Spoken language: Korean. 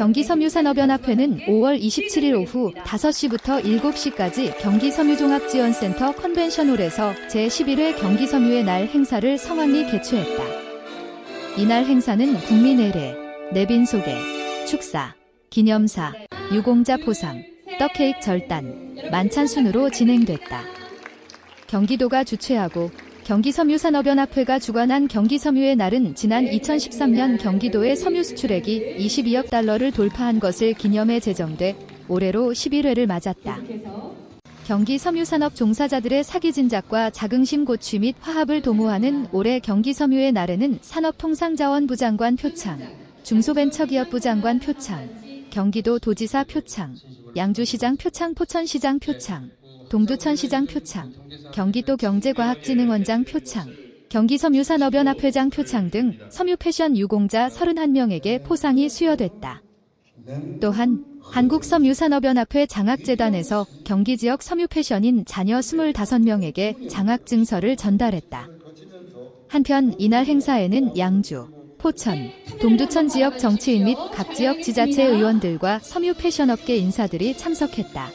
경기 섬유산업연합회는 5월 27일 오후 5시부터 7시까지 경기 섬유종합지원센터 컨벤션홀에서 제11회 경기 섬유의 날 행사를 성황리 개최했다. 이날 행사는 국민회례, 내빈 소개, 축사, 기념사, 유공자 포상, 떡케이크 절단, 만찬 순으로 진행됐다. 경기도가 주최하고 경기섬유산업연합회가 주관한 경기섬유의 날은 지난 2013년 경기도의 섬유 수출액이 22억 달러를 돌파한 것을 기념해 제정돼 올해로 11회를 맞았다. 경기 섬유산업 종사자들의 사기 진작과 자긍심 고취 및 화합을 도모하는 올해 경기 섬유의 날에는 산업통상자원부 장관 표창, 중소벤처기업부 장관 표창, 경기도 도지사 표창, 양주시장 표창 포천시장 표창, 동두천시장 표창, 경기도 경제과학진흥원장 표창, 경기섬유산업연합회장 표창 등 섬유 패션 유공자 31명에게 포상이 수여됐다. 또한 한국섬유산업연합회 장학재단에서 경기 지역 섬유 패션인 자녀 25명에게 장학 증서를 전달했다. 한편 이날 행사에는 양주, 포천, 동두천 지역 정치인 및 각 지역 지자체 의원들과 섬유 패션업계 인사들이 참석했다.